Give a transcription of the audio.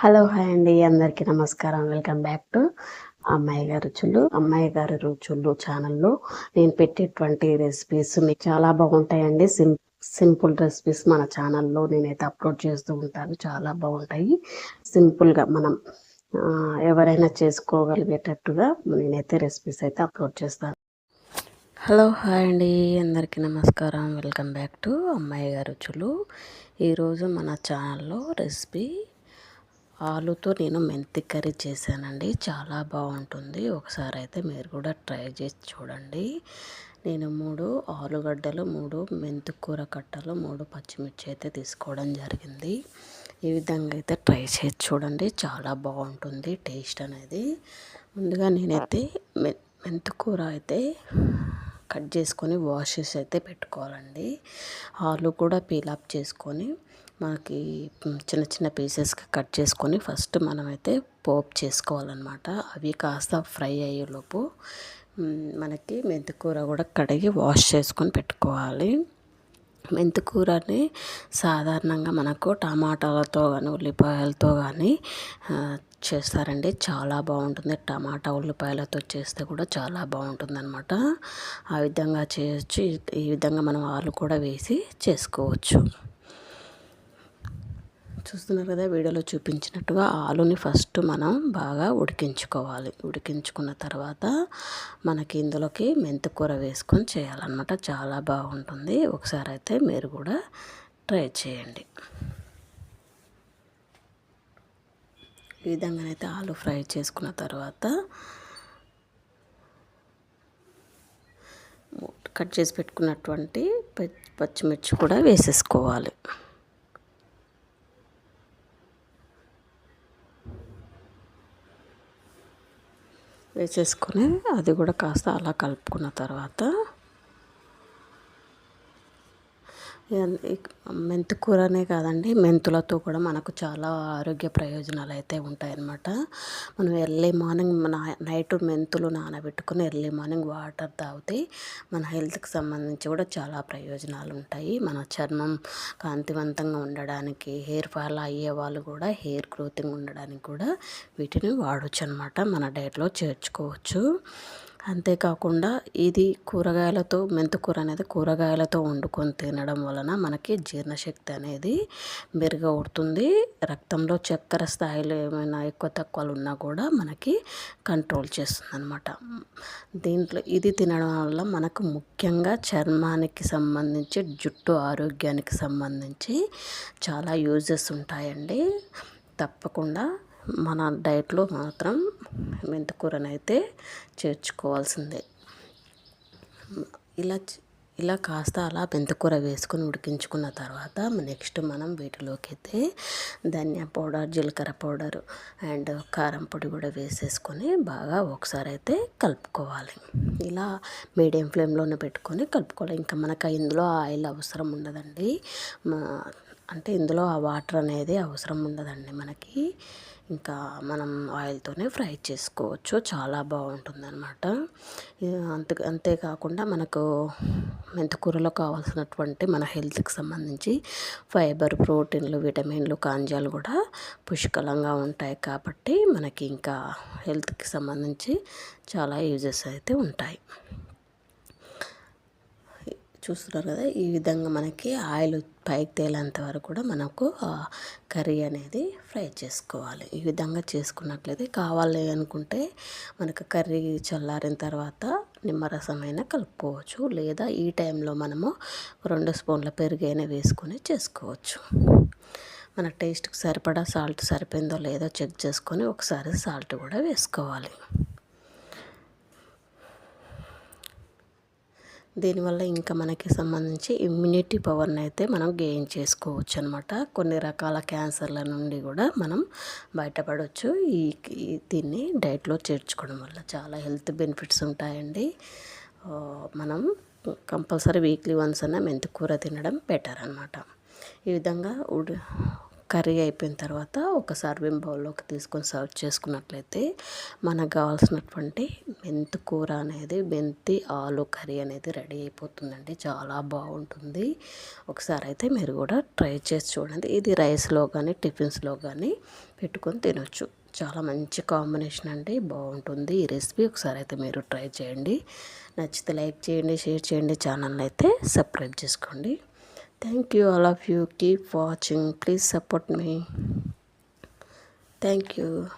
Hello hi అండి. అందరికీ నమస్కారం. వెల్కమ్ బ్యాక్ టు అమ్మాయి గారి రుచులు. అమ్మాయి గారి రుచులు ఛానల్లో నేను పెట్టేటువంటి రెసిపీస్ మీకు చాలా బాగుంటాయండి. సిం సింపుల్ రెసిపీస్ మన ఛానల్లో నేనైతే అప్లోడ్ చేస్తూ ఉంటాను. చాలా బాగుంటాయి. సింపుల్గా మనం ఎవరైనా చేసుకోగలిగేటట్టుగా నేనైతే రెసిపీస్ అయితే అప్లోడ్ చేస్తాను. హలో హాయ్ అండి. అందరికీ నమస్కారం. వెల్కమ్ బ్యాక్ టు అమ్మాయి గారి రుచులు. ఈరోజు మన ఛానల్లో రెసిపీ ఆలుతో నేను మెంతి కర్రీ చేశానండి. చాలా బాగుంటుంది. ఒకసారి అయితే మీరు కూడా ట్రై చేసి చూడండి. నేను మూడు ఆలుగడ్డలు మూడు మెంతి కూర కట్టలు మూడు పచ్చిమిర్చి అయితే తీసుకోవడం జరిగింది. ఈ విధంగా అయితే ట్రై చేసి చూడండి. చాలా బాగుంటుంది టేస్ట్ అనేది. ముందుగా నేనైతే మె మెంతి కూర అయితే కట్ చేసుకొని వాష్ చేసి అయితే పెట్టుకోవాలండి. ఆలు కూడా పీలాప్ చేసుకొని మనకి చిన్న చిన్న పీసెస్గా కట్ చేసుకొని ఫస్ట్ మనమైతే పోపు చేసుకోవాలన్నమాట. అవి కాస్త ఫ్రై అయ్యేలోపు మనకి మెంతికూర కూడా కడిగి వాష్ చేసుకొని పెట్టుకోవాలి. మెంతికూరని సాధారణంగా మనకు టమాటాలతో కానీ ఉల్లిపాయలతో కానీ చేస్తారండి. చాలా బాగుంటుంది. టమాటా ఉల్లిపాయలతో చేస్తే కూడా చాలా బాగుంటుంది అనమాట ఆ విధంగా చేయొచ్చు ఈ విధంగా మనం ఆలు కూడా వేసి చేసుకోవచ్చు. చూస్తున్నారు కదా వీడియోలో చూపించినట్టుగా ఆలుని ఫస్ట్ మనం బాగా ఉడికించుకోవాలి. ఉడికించుకున్న తర్వాత మనకి ఇందులోకి మెంతికూర వేసుకొని చేయాలన్నమాట. చాలా బాగుంటుంది. ఒకసారి అయితే మీరు కూడా ట్రై చేయండి. ఈ విధంగానైతే ఆలు ఫ్రై చేసుకున్న తర్వాత కట్ చేసి పెట్టుకున్నటువంటి పచ్చి పచ్చిమిర్చి కూడా వేసేసుకోవాలి. వేసేసుకొని అది కూడా కాస్త అలా కలుపుకున్న తర్వాత మెంతి కూరనే కాదండి. మెంతులతో కూడా మనకు చాలా ఆరోగ్య ప్రయోజనాలు అయితే ఉంటాయన్నమాట. మనం ఎర్లీ మార్నింగ్ నైట్ మెంతులు నానబెట్టుకుని ఎర్లీ మార్నింగ్ వాటర్ తాగితే మన హెల్త్కి సంబంధించి కూడా చాలా ప్రయోజనాలు ఉంటాయి. మన చర్మం కాంతివంతంగా ఉండడానికి హెయిర్ ఫాల్ అయ్యే వాళ్ళు కూడా హెయిర్ గ్రోతింగ్ ఉండడానికి కూడా వీటిని వాడచ్చు అనమాట మన డైట్లో చేర్చుకోవచ్చు. అంతేకాకుండా ఇది కూరగాయలతో మెంతికూర అనేది కూరగాయలతో వండుకొని తినడం వలన మనకి జీర్ణశక్తి అనేది మెరుగవుతుంది. రక్తంలో చక్కెర స్థాయిలు ఏమైనా ఎక్కువ తక్కువలు ఉన్నా కూడా మనకి కంట్రోల్ చేస్తుంది అనమాట దీంట్లో ఇది తినడం వల్ల మనకు ముఖ్యంగా చర్మానికి సంబంధించి జుట్టు ఆరోగ్యానికి సంబంధించి చాలా యూజెస్ ఉంటాయండి. తప్పకుండా మన డైట్లో మాత్రం మెంతికూరనైతే చేర్చుకోవాల్సిందే. ఇలా ఇలా కాస్త అలా మెంతికూర వేసుకొని ఉడికించుకున్న తర్వాత నెక్స్ట్ మనం వీటిలోకి అయితే ధనియా పౌడర్ జీలకర్ర పౌడర్ అండ్ కారం పొడి కూడా వేసేసుకొని బాగా ఒకసారి అయితే కలుపుకోవాలి. ఇలా మీడియం ఫ్లేమ్లోనే పెట్టుకొని కలుపుకోవాలి. ఇంకా మనకు ఇందులో ఆయిల్ అవసరం ఉండదండి. మా అంటే ఇందులో ఆ వాటర్ అనేది అవసరం ఉండదండి మనకి. ఇంకా మనం ఆయిల్తోనే ఫ్రై చేసుకోవచ్చు. చాలా బాగుంటుంది అనమాట అంతే అంతేకాకుండా మనకు మెంతకూరలో కావాల్సినటువంటి మన హెల్త్కి సంబంధించి ఫైబర్ ప్రోటీన్లు విటమిన్లు ఖనిజాలు కూడా పుష్కలంగా ఉంటాయి కాబట్టి మనకి ఇంకా హెల్త్కి సంబంధించి చాలా యూజెస్ అయితే ఉంటాయి. చూస్తున్నారు కదా ఈ విధంగా మనకి ఆయిల్ పైకి తేలేంత వరకు కూడా మనకు కర్రీ అనేది ఫ్రై చేసుకోవాలి. ఈ విధంగా చేసుకున్నట్లయితే కావాలి అనుకుంటే మనకు కర్రీ చల్లారిన తర్వాత నిమ్మరసమైనా కలుపుకోవచ్చు. లేదా ఈ టైంలో మనము రెండు స్పూన్ల పెరుగైనా వేసుకొని చేసుకోవచ్చు. మన టేస్ట్కి సరిపడా సాల్ట్ సరిపోయిందో లేదో చెక్ చేసుకొని ఒకసారి సాల్ట్ కూడా వేసుకోవాలి. దీనివల్ల ఇంకా మనకి సంబంధించి ఇమ్యూనిటీ పవర్ని అయితే మనం గెయిన్ చేసుకోవచ్చు అనమాట కొన్ని రకాల క్యాన్సర్ల నుండి కూడా మనం బయటపడవచ్చు ఈ దీన్ని డైట్లో చేర్చుకోవడం వల్ల చాలా హెల్త్ బెనిఫిట్స్ ఉంటాయండి. మనం కంపల్సరీ వీక్లీ వన్స్ అన్న మెంతికూర తినడం బెటర్ అనమాట ఈ విధంగా ఉడి కర్రీ అయిపోయిన తర్వాత ఒక సర్వింగ్ బౌల్లోకి తీసుకొని సర్వ్ చేసుకున్నట్లయితే మనకు కావాల్సినటువంటి మెంతి కూర అనేది మెంతి ఆలు కర్రీ అనేది రెడీ అయిపోతుందండి. చాలా బాగుంటుంది. ఒకసారి అయితే మీరు కూడా ట్రై చేసి చూడండి. ఇది రైస్లో కానీ టిఫిన్స్లో కానీ పెట్టుకొని తినొచ్చు. చాలా మంచి కాంబినేషన్ అండి. బాగుంటుంది. ఈ రెసిపీ ఒకసారి అయితే మీరు ట్రై చేయండి. నచ్చితే లైక్ చేయండి షేర్ చేయండి. ఛానల్ అయితే సబ్స్క్రైబ్ చేసుకోండి. Thank you, all of you. Keep watching. Please support me. Thank you.